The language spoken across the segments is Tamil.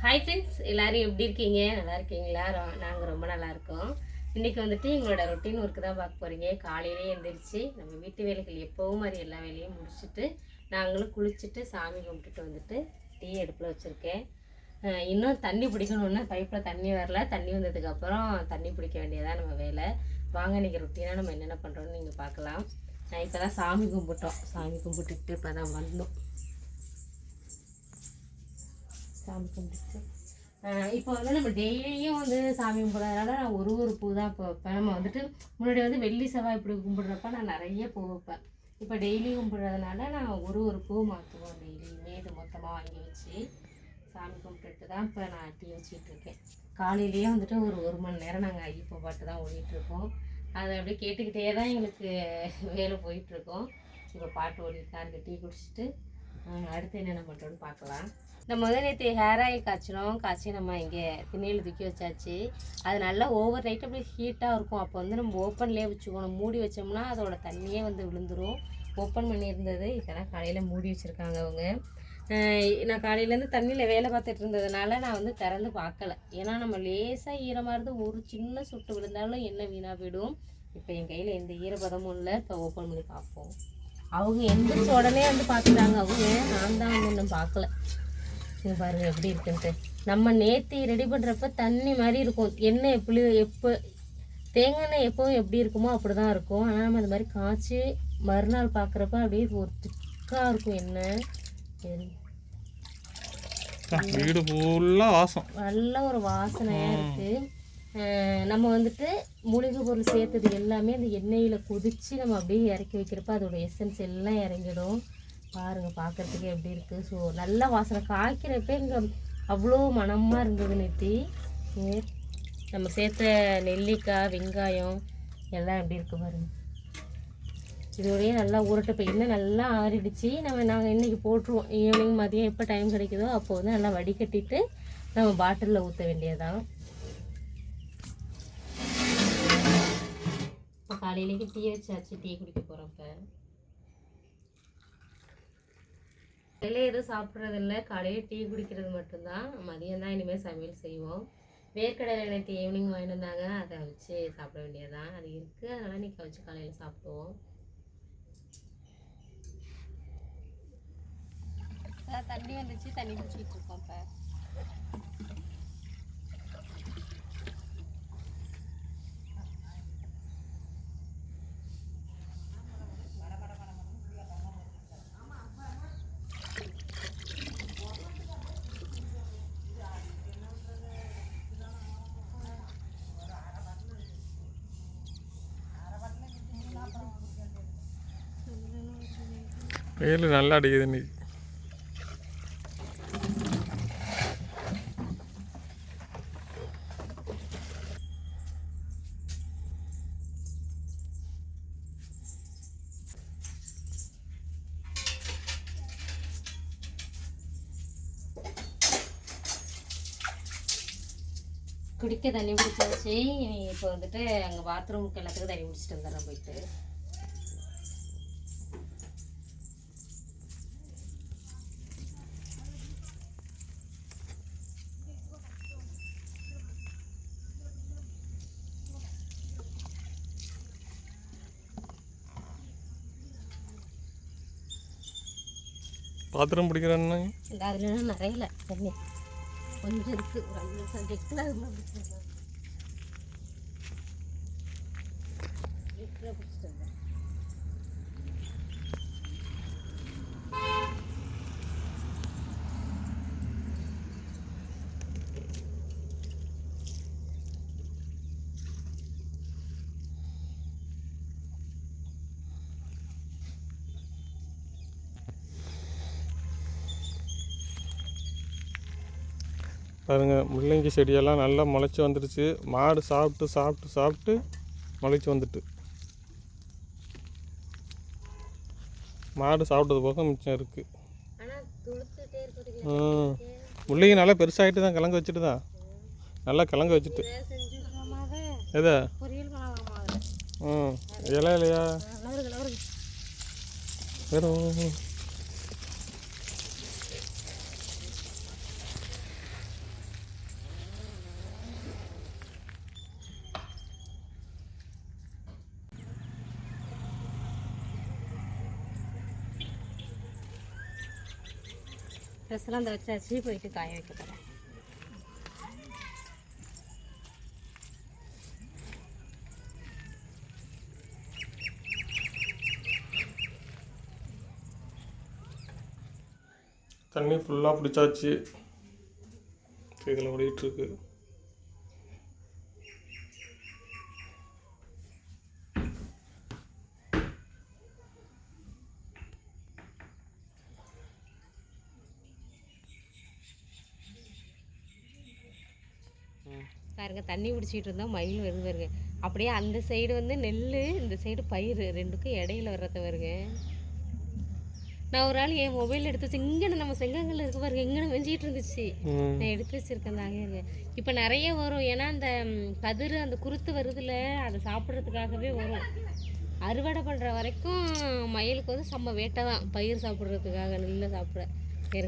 ஹாய் ஃப்ரெண்ட்ஸ் எல்லோரும் எப்படி இருக்கீங்க? நல்லா இருக்கீங்களா? நாங்கள் ரொம்ப நல்லா இருக்கோம். இன்றைக்கி வந்துட்டு எங்களோட ரொட்டீன் ஒர்க்கு தான் பார்க்க போகிறீங்க காலையிலே எழுந்திரிச்சு நம்ம வீட்டு வேலைகள் எப்போவும் மாதிரி எல்லா வேலையும் முடிச்சுட்டு நாங்களும் குளிச்சுட்டு சாமி கும்பிட்டுட்டு வந்துட்டு டீ அடுப்பில் வச்சுருக்கேன். இன்னும் தண்ணி பிடிக்கணுன்னா பைப்பில் தண்ணி வரல. தண்ணி வந்ததுக்கப்புறம் தண்ணி பிடிக்க வேண்டியதான் நம்ம வேலை. வாங்க இன்றைக்கி ரொட்டீனாக நம்ம என்னென்ன பண்ணுறோன்னு நீங்கள் பார்க்கலாம். நான் இப்போ தான் சாமி கும்பிட்டோம். சாமி கும்பிட்டுட்டு இப்போ தான் வந்தோம். சாமி கும்பிட்டு இப்போ வந்து நம்ம டெய்லியும் வந்து சாமி கும்பிட்றதுனால நான் ஒரு ஒரு பூ தான் இப்போ வைப்பேன். நம்ம வந்துட்டு முன்னாடி வந்து வெள்ளி செவ்வாய் இப்படி கும்பிட்றப்ப நான் நிறைய பூ வைப்பேன். இப்போ டெய்லி கும்பிட்றதுனால நான் ஒரு ஒரு பூ மாற்றுவோம் டெய்லியுமே. இது மொத்தமாக வாங்கி வச்சு சாமி கும்பிட்டுட்டு தான் இப்போ நான் டீ வச்சுட்டு இருக்கேன். காலையிலேயே வந்துட்டு ஒரு ஒரு மணி நேரம் நாங்கள் ஐயப்ப பாட்டு தான் ஓடிட்டுருக்கோம் அதை அப்படியே கேட்டுக்கிட்டே தான் எங்களுக்கு வேலை போயிட்டுருக்கோம் இப்போ பாட்டு ஓடிட்டு இருக்கு டீ குடிச்சிட்டு அடுத்து என்னென்ன பண்ணுறோன்னு பார்க்கலாம். நம்ம வந்து நேற்று ஹேர் ஆயில் காய்ச்சினோம். காய்ச்சி நம்ம இங்கே திண்ணையில் தூக்கி வச்சாச்சு. அது நல்லா ஓவர் நைட் அப்படியே ஹீட்டாக இருக்கும். அப்போ வந்து நம்ம ஓப்பன்லேயே வச்சுக்கணும். மூடி வச்சோம்னா அதோட தண்ணியே வந்து விழுந்துடும் ஓப்பன் பண்ணியிருந்தது. இதெல்லாம் காலையில் மூடி வச்சுருக்காங்க அவங்க. நான் காலையிலேருந்து தண்ணியில் வேலை பார்த்துட்டு இருந்ததுனால நான் வந்து திறந்து பார்க்கல. ஏன்னா நம்ம லேசாக ஈரமாக இருந்து ஒரு சின்ன சுட்டு விழுந்தாலும் என்ன வீணாக போயிடும். இப்போ என் கையில் எந்த ஈரப்பதமும் இல்லை. இப்போ ஓப்பன் பண்ணி பார்ப்போம். அவங்க எந்திரிச்ச உடனே வந்து பார்த்துட்டாங்க அவங்க நான் தான் வந்து இன்னும் பார்க்கல. இங்க பாருங்க எப்படி இருக்குன்ட்டு. நம்ம நேத்தி ரெடி பண்ணுறப்ப தண்ணி மாதிரி இருக்கும். எண்ணெய் எப்படி எப்போ தேங்காய் எண்ணெய் எப்பவும் எப்படி இருக்குமோ அப்படி தான் இருக்கும். ஆனால் நம்ம இந்த மாதிரி காய்ச்சி மறுநாள் பார்க்குறப்ப அப்படியே ஒரு திக்காக இருக்கும் எண்ணெய். வீடு ஃபுல்லாக வாசம். நல்ல ஒரு வாசனையாக இருக்குது நம்ம வந்துட்டு மூலிகை பொருள் சேர்த்தது எல்லாமே அந்த எண்ணெயில் கொதித்து நம்ம அப்படியே இறக்கி வைக்கிறப்ப அதோட எசன்ஸ் எல்லாம் இறங்கிடும். பாருங்கள் பார்க்குறதுக்கே எப்படி இருக்குது ஸோ நல்ல வாசனை. காய்க்கிறப்ப இங்கே அவ்வளோ மனமாக இருந்தது நேத்தி. நம்ம சேர்த்த நெல்லிக்காய் வெங்காயம் எல்லாம் எப்படி இருக்குது பாருங்க. இதோடய நல்லா ஊறட்ட இப்போ எண்ணெய் நல்லா ஆறிடுச்சு. நம்ம நாங்கள் இன்னைக்கு போட்டுருவோம். ஈவினிங் மதியம் எப்போ டைம் கிடைக்குதோ அப்போ வந்து நல்லா வடிகட்டிட்டு நம்ம பாட்டிலில் ஊற்ற வேண்டியதுதான். காலையிலேயே காலையிலேக்கு டீ வச்சாச்சு. டீ குடிக்க போகிறப்ப இப்போ காலையில் எதுவும் சாப்பிட்றது இல்லை காலையில் டீ குடிக்கிறது மட்டும்தான். மதியம் தான் இனிமேல் சமையல் செய்வோம். வேர்க்கடலை நேற்று ஈவினிங் வாங்கிட்டு வந்தாங்க. அதை வச்சு சாப்பிட வேண்டியதுதான். அது இருக்குது அதனால் இன்றைக்கி வச்சு காலையில் சாப்பிடுவோம். தண்ணி வந்துச்சு. தண்ணி குடிச்சிட்டு இருக்கோம் இப்போ. வெயில் நல்லா அடிக்குது இன்னைக்கு. குடிக்க தண்ணி பிடிச்சாச்சு இனி இப்போ வந்துட்டு அங்கே பாத்ரூமுக்கு எல்லாத்துக்கும் தண்ணி பிடிச்சிட்டு வந்துடுறேன் போயிட்டு. பாத்திரம் பிடிக்கிறேன்னு. அதில் நிறைய தண்ணி. கொஞ்சம் இருக்குது ஒரு அஞ்சு நிமிஷம் அது மாதிரி பிடிச்சிட்டு வந்தேன் பாருங்க முள்ளங்கி செடியெல்லாம் நல்லா முளைச்சி வந்துடுச்சு மாடு சாப்பிட்டு சாப்பிட்டு சாப்பிட்டு முளைச்சி வந்துட்டு. மாடு சாப்பிட்டது போக மிச்சம் இருக்குது முள்ளங்கி நல்லா பெருசாகிட்டு தான் கிழங்கு வச்சுட்டு தான். நல்லா கிழங்கு வச்சுட்டு. எதை? ம். இலை இல்லையா. வெறும் ட்ரெஸ்லாம் இந்த வச்சாச்சு போயிட்டு காய வைக்க போகிறேன் தண்ணி ஃபுல்லாக பிடிச்சாச்சு. இதில் ஓடிட்டுருக்கு பாருங்க தண்ணி பிடிச்சிட்டு இருந்தால் மயில் வருது பாருங்க. அப்படியே அந்த சைடு வந்து நெல் இந்த சைடு பயிர் ரெண்டுக்கும் இடையில வர்றத பாருங்க. நான் ஒரு நாள் என் மொபைல் எடுத்து வச்சு இங்கே நம்ம செங்கங்கல்ல இருக்கு பாருங்க இங்கே வெஞ்சிட்டு இருந்துச்சு. நான் எடுத்து வச்சிருக்கேன் தாங்க இப்போ நிறைய வரும். ஏன்னா அந்த கதிர் அந்த குருத்து வருதுல அதை சாப்பிட்றதுக்காகவே வரும். அறுவடை பண்ணுற வரைக்கும் மயிலுக்கு வந்து செம்ம வேட்டை தான் பயிர் சாப்பிட்றதுக்காக நெல்லை சாப்பிட.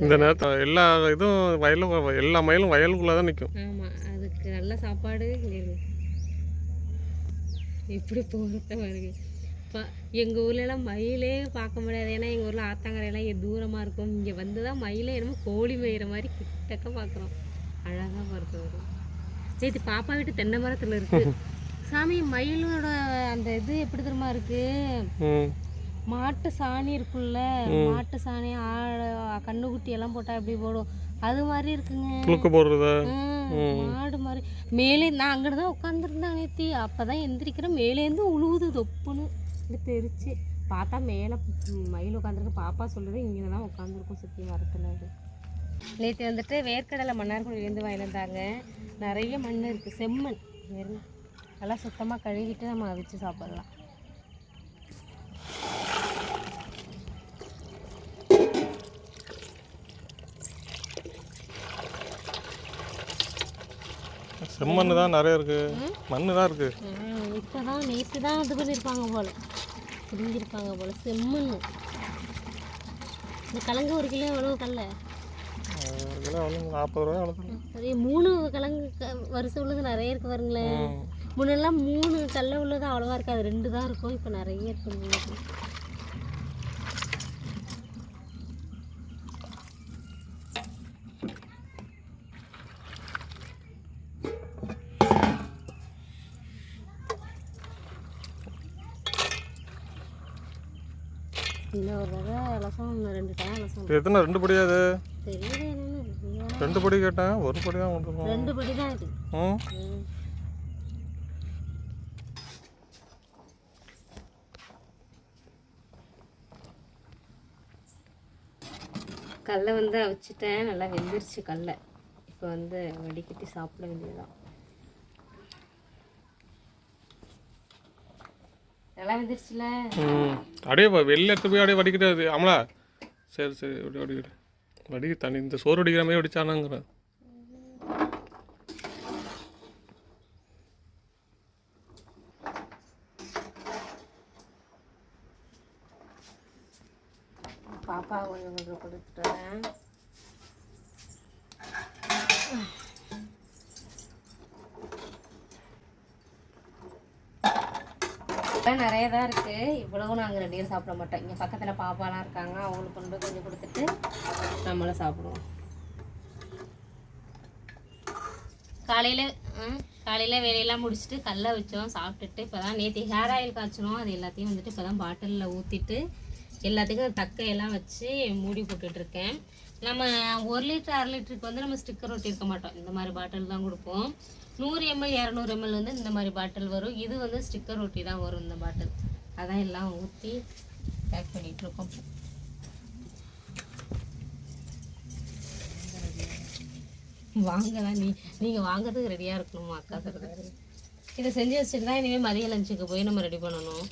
இந்த நேரத்தில் எல்லா இதுவும் வயலும் எல்லா மயிலும் வயலுக்குள்ளே தான் நிற்கும் ஆமாம் அதுக்கு நல்ல சாப்பாடு இப்படி போகிறத பாருங்க. இப்போ எங்கள் ஊர்லலாம் மயிலே பார்க்க முடியாது. ஏன்னா எங்கள் ஊரில் ஆத்தாங்கரையெல்லாம் தூரமாக இருக்கும். இங்கே வந்து தான் மயிலே என்னமோ கோழி மேயிற மாதிரி கிட்டக்க பார்க்குறோம் அழகாக பார்த்து வரும் நேற்று பாப்பா வீட்டு தென்னை மரத்தில் இருக்கு. சாமி மயிலோட அந்த இது எப்படி தெரியுமா இருக்கு? ம். மாட்டு சாணி இருக்குல்ல மாட்டு சாணி ஆடு கண்ணுக்குட்டி எல்லாம் போட்டால் எப்படி போடும்? அது மாதிரி இருக்குங்க. புழுக்க போடுறதா? மாடு மாதிரி. மேலே நான் அங்கிட்டு தான் உட்காந்துருந்தேன் நேத்தி. அப்போ தான் எந்திரிக்கிறேன் மேலேருந்து உழுவுது தொப்புன்னு. இப்படி தெரிச்சு. பார்த்தா மேலே மயில் உட்காந்துருக்கு பாப்பா சொல்லுது இங்கே தான் உட்காந்துருக்கும் சுற்றி மரத்தில். அது நேற்று வந்துட்டு வேர்க்கடலை மன்னார்குடியிலேருந்து வாங்கிட்டு வந்தாங்க. நிறைய மண் இருக்குது செம்மண். நல்லா சுத்தமாக கழுவிட்டு நம்ம அவிச்சு சாப்பிட்லாம். செம்மண் தான் நிறைய இருக்குது மண்ணு தான் இருக்குது இப்போ தான் நேற்று தான் இது பண்ணியிருப்பாங்க போல். பிடிங்கிருப்பாங்க போல். செம்மண் இந்த கிழங்கு ஒரு கிலோ எவ்வளோ கடல ஒரு கிலோ எவ்வளோ நாற்பது ரூபா எவ்வளோ அதே மூணு கிழங்கு வரிசை உள்ளது நிறைய இருக்கு பாருங்களேன். முன்னெல்லாம் மூணு கடல உள்ளது அவ்வளோவா இருக்காது. ரெண்டு தான் இருக்கும். இப்போ நிறைய இருக்கு இன்னும் ஒரு தடவை இன்னும் ரெண்டு டைம் இலசம் இது எத்தனை ரெண்டு தெரியல என்னன்னு ரெண்டு படி கேட்டேன் ஒரு படி தான் ரெண்டு படி தான் இது. ம். கடலை வந்து அவிச்சிட்டேன். நல்லா வெந்துருச்சு கடலை இப்போ வந்து வடிகட்டி சாப்பிட வேண்டியதுதான். நல்லா வெந்துருச்சுல. ம். அப்படியே வெளில எடுத்து போய் அப்படியே வடிக்கிட்டாது ஆமலா சரி சரி அப்படியே வடிக்கிட்டு வடி. தண்ணி இந்த சோறு வடிக்கிற மாதிரி வடிச்சானாங்கிறேன் பாப்பா கொஞ்சம் கொஞ்சம் கொடுத்துட்டு வரேன் இதெல்லாம் நிறைய தான் இருக்குது இவ்வளவும் நாங்கள் ரெண்டு பேரும் சாப்பிட மாட்டோம். இங்கே பக்கத்தில் பாப்பாலாம் இருக்காங்க. அவங்களுக்கு கொண்டு போய் கொஞ்சம் கொடுத்துட்டு நம்மளும் சாப்பிடுவோம். காலையில் காலையில் வேலையெல்லாம் முடிச்சுட்டு கல்லை வச்சோம் சாப்பிட்டுட்டு இப்போ தான் நேற்று ஹேர் ஆயில் காய்ச்சினோம். அது எல்லாத்தையும் வந்துட்டு இப்போ தான் பாட்டிலில் ஊற்றிட்டு எல்லாத்துக்கும் தக்கையெல்லாம் வச்சு மூடி போட்டுட்ருக்கேன் நம்ம ஒரு லிட்டர் அரை லிட்டருக்கு வந்து நம்ம ஸ்டிக்கர் ஒட்டியிருக்க மாட்டோம். இந்த மாதிரி பாட்டில் தான் கொடுப்போம். நூறு எம்எல் இரநூறு எம்எல் வந்து இந்த மாதிரி பாட்டில் வரும். இது வந்து ஸ்டிக்கர் ஒட்டி தான் வரும் இந்த பாட்டில் அதான் எல்லாம் ஊற்றி பேக் பண்ணிகிட்ருக்கோம் வாங்கலாம் நீ நீங்கள் வாங்குறதுக்கு ரெடியாக இருக்கணுமா அக்கா சொல்கிறது இதை செஞ்சு வச்சுட்டு தான் இனிமேல் மதிய லஞ்சுக்கு போய் நம்ம ரெடி பண்ணணும்.